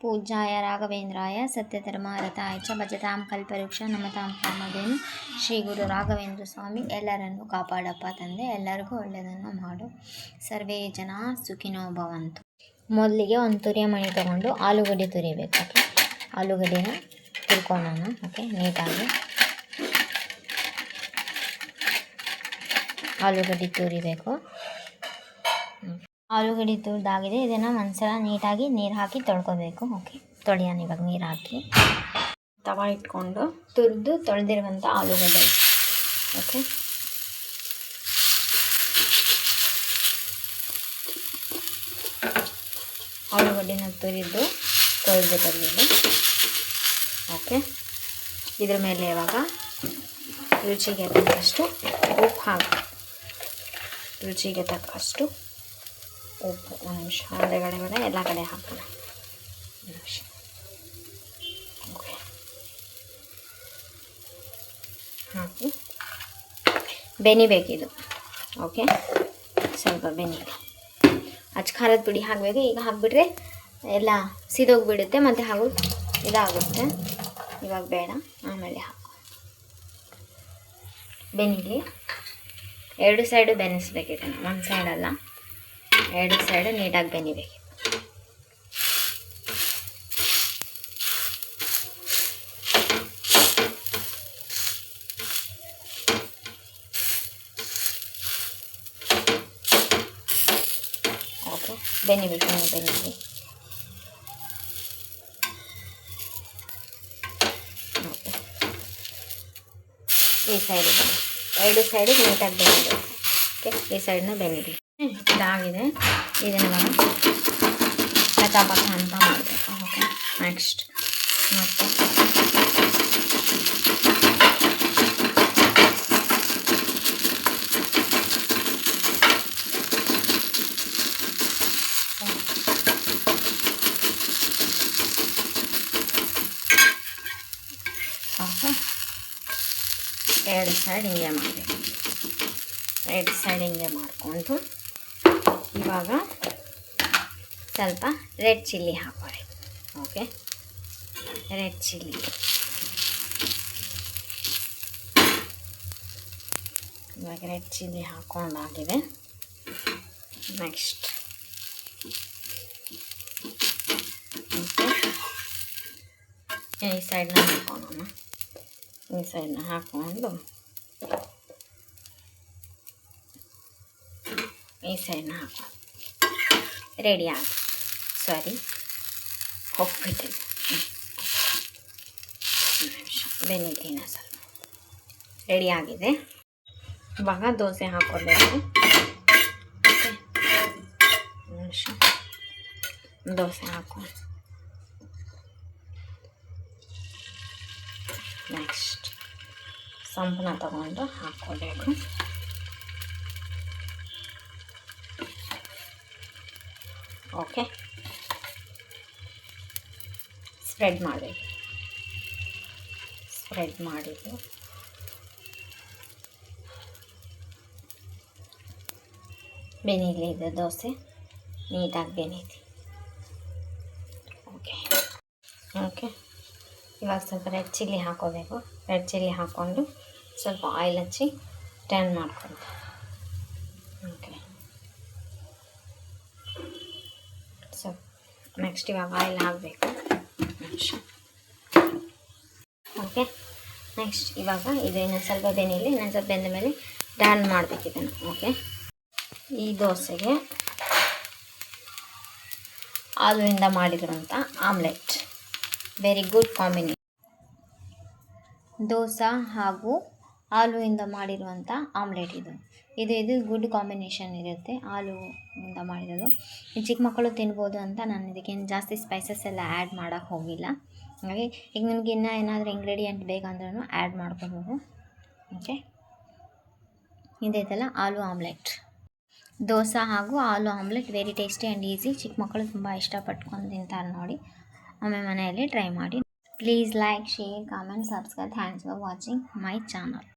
ಪೂಜ್ಯಾಯ ರಾಘವೇಂದ್ರಾಯ ಸತ್ಯಧರ್ಮರತಾಯ ಚ ಭಜತಾಂ ಕಲ್ಪವೃಕ್ಷ ನಮತಾಂ ಕಾಮಧೇನು ಶ್ರೀ ಗುರು ರಾಘವೇಂದ್ರ ಸ್ವಾಮಿ, ಎಲ್ಲರನ್ನು ಕಾಪಾಡಪ್ಪ ತಂದೆ, ಎಲ್ಲರಿಗೂ ಒಳ್ಳೆಯದನ್ನು ಮಾಡು. ಸರ್ವೇ ಜನ ಸುಖಿನೋ ಭವಂತು. ಮೊದಲಿಗೆ ಒಂದು ತುರಿಯ ಮಣಿ ತೊಗೊಂಡು ಆಲೂಗಡ್ಡೆ ತುರಿಬೇಕು, ಓಕೆ? ಆಲೂಗಡ್ಡೆನ ತುರ್ಕೊಳ್ಳೋಣ ಓಕೆ? ನೀಟಾಗಿ. ಆಲೂಗಡ್ಡೆ ತುರಿಬೇಕು. ಆಲೂಗಡ್ಡೆ ತುರಿದಾಗಿದೆ. ಇದನ್ನು ಒಂದ್ಸಲ ನೀಟಾಗಿ ನೀರು ಹಾಕಿ ತೊಳ್ಕೊಬೇಕು. ಓಕೆ? ತೊಳೆಯೋಣ ಇವಾಗ ನೀರು ಹಾಕಿ. ತವ ಇಟ್ಕೊಂಡು ತುರಿದು ತೊಳೆದಿರುವಂಥ ಆಲೂಗಡ್ಡೆ. ಓಕೆ? ಆಲೂಗಡ್ಡೆನ ತುರಿದು ತೊಳೆದು ಓಕೆ? ಇದ್ರ ಮೇಲೆ ಇವಾಗ ರುಚಿಗೆ ತಕ್ಕಷ್ಟು ಉಪ್ಪು ಹಾಕಿ. ರುಚಿಗೆ ತಕ್ಕಷ್ಟು ಉಪ್ಪು, ಒಂದು ನಿಮಿಷ ಹೊರಗಡೆ ಬೇಡ ಎಲ್ಲ ಕಡೆ ಹಾಕೋಣ. ನಿಮಿಷ. ಓಕೆ ಹಾಕಿ ಬೆನಿಬೇಕಿದು ಓಕೆ? ಸ್ವಲ್ಪ ಬೆನಿ. ಅಚ್ಚ ಖಾರದ ಪುಡಿ ಹಾಕಬೇಕು ಈಗ ಹಾಕಿಬಿಟ್ರೆ ಎಲ್ಲ ಸಿದೋಗಿಬಿಡುತ್ತೆ ಮತ್ತು ಹಾಗೂ ಇದಾಗುತ್ತೆ. ಇವಾಗ ಬೇಡ. ಆಮೇಲೆ ಹಾಕು. ಬೆನಿಲಿ ಎರಡು ಸೈಡು ಬೆನಿಸ್ಬೇಕಿದೆ ಒಂದು ಸೈಡಲ್ಲ ಎರಡು ಸೈಡು ನೀಟಾಗಿ ಬೆನಿಬೇಕು ಓಕೆ ಬೆನಿಬೇಕು ನೀವು ಬೆನಿಲಿ ಓಕೆ ಈ ಸೈಡು ಬನ್ನಿ. ಎರಡು ಸೈಡು ನೀಟಾಗಿ ಬೆನಿಬೇಕು ಓಕೆ ಈ ಸೈಡ್ನ ಬೆನಿಲಿ ಇದಾಗಿದೆ. ಇದನ್ನು ಕಚಾಪಕ ಅಂತ ಮಾಡಬೇಕು. ಓಕೆ. ನೆಕ್ಸ್ಟ್ ಮತ್ತು? ಎರಡು ಸೈಡ್ ಹಿಂಗೆ ಮಾಡಬೇಕು. ಎರಡು ಸೈಡ್ ಹಿಂಗೆ ಮಾಡಿಕೊಂಡು ಇವಾಗ ಸ್ವಲ್ಪ ರೆಡ್ ಚಿಲ್ಲಿ ಹಾಕೋರಿ ಓಕೆ ರೆಡ್ ಚಿಲ್ಲಿ ಇವಾಗ ರೆಡ್ ಚಿಲ್ಲಿ ಹಾಕೊಂಡಾಗಿದೆ. ನೆಕ್ಸ್ಟ್ ಈ ಸೈಡ್ನ ಹಾಕೋಣ ಈ ಸೈಡ್ನ ಹಾಕ್ಕೊಂಡು ಸೈಡ್ನ ಹಾಕೋ. ರೆಡಿ ಆಗಿ. ಸಾರಿ. ಹೋಗ್ಬಿಟ್ಟಿದೆ ಬೆನಿತೀನಿ ಸ್ವಲ್ಪ. ರೆಡಿ ಆಗಿದೆ. ಇವಾಗ ದೋಸೆ ಹಾಕೋಬೇಕು ಓಕೆ ನಿಮಿಷ. ದೋಸೆ ಹಾಕೋ. ನೆಕ್ಸ್ಟ್. ಸಂಪನ ತಗೊಂಡು ಹಾಕ್ಕೋಬೇಕು ಓಕೆ ಸ್ಪ್ರೆಡ್ ಮಾಡಬೇಕು ಸ್ಪ್ರೆಡ್ ಮಾಡಿದ್ದು. ಬೆನೀಲಿ ಇದು ದೋಸೆ. ನೀಟಾಗಿ ಬೆನೀತಿ ಓಕೆ ಓಕೆ ಇವಾಗ ಸ್ವಲ್ಪ ರೆಡ್ ಚಿಲ್ಲಿ ಹಾಕೋಬೇಕು. ರೆಡ್ ಚಿಲ್ಲಿ ಹಾಕ್ಕೊಂಡು ಸ್ವಲ್ಪ ಆಯಿಲ್ ಹಚ್ಚಿ ಟರ್ನ್ ಮಾಡ್ಕೊಂಡು ಸೊ ನೆಕ್ಸ್ಟ್ ಇವಾಗ ಆಯಿಲ್ ಹಾಕಬೇಕು ಓಕೆ ನೆಕ್ಸ್ಟ್ ಇವಾಗ ಇದು ಇನ್ನೊಂದು ಸ್ವಲ್ಪ ಬೆನೀಲಿ ಇನ್ನೊಂದು ಸ್ವಲ್ಪ ಬೆಂದ ಮೇಲೆ ಡ್ಯಾನ್ ಮಾಡಬೇಕಿದ್ದಾನೆ ಓಕೆ ಈ ದೋಸೆಗೆ ಆಲೂಯಿಂದ ಮಾಡಿರುವಂಥ omelette. Very good combination dosa ಹಾಗೂ ಆಲೂವಿಂದ ಮಾಡಿರುವಂಥ ಆಮ್ಲೆಟ್ ಇದು. ಇದು ಇದು ಗುಡ್ ಕಾಂಬಿನೇಷನ್ ಇರುತ್ತೆ ಆಲೂವಿಂದ ಮಾಡಿರೋದು. ಈ ಚಿಕ್ಕ ಮಕ್ಕಳು ತಿನ್ಬೋದು ಅಂತ ನಾನು ಇದಕ್ಕೇನು ಜಾಸ್ತಿ ಸ್ಪೈಸಸ್ ಎಲ್ಲ ಆ್ಯಡ್ ಮಾಡೋಕ್ಕೆ ಹೋಗಿಲ್ಲ. ಹಾಗೆ ಈಗ ನಿಮ್ಗೆ ಇನ್ನೂ ಏನಾದರೂ ಇಂಗ್ರೀಡಿಯೆಂಟ್ ಬೇಕಂದ್ರೂ ಆ್ಯಡ್ ಮಾಡ್ಕೋಬೋದು. ಓಕೆ ಇದೈತಲ್ಲ ಆಲೂ ಆಮ್ಲೆಟ್. ದೋಸೆ ಹಾಗೂ ಆಲೂ omelette very tasty and easy ಚಿಕ್ಕ ಮಕ್ಕಳು ತುಂಬ ಇಷ್ಟಪಟ್ಕೊಂಡು ತಿಂತಾರೆ ನೋಡಿ. ಒಮ್ಮೆ ಮನೆಯಲ್ಲಿ ಟ್ರೈ ಮಾಡಿ. Please like share comment subscribe thanks for watching my channel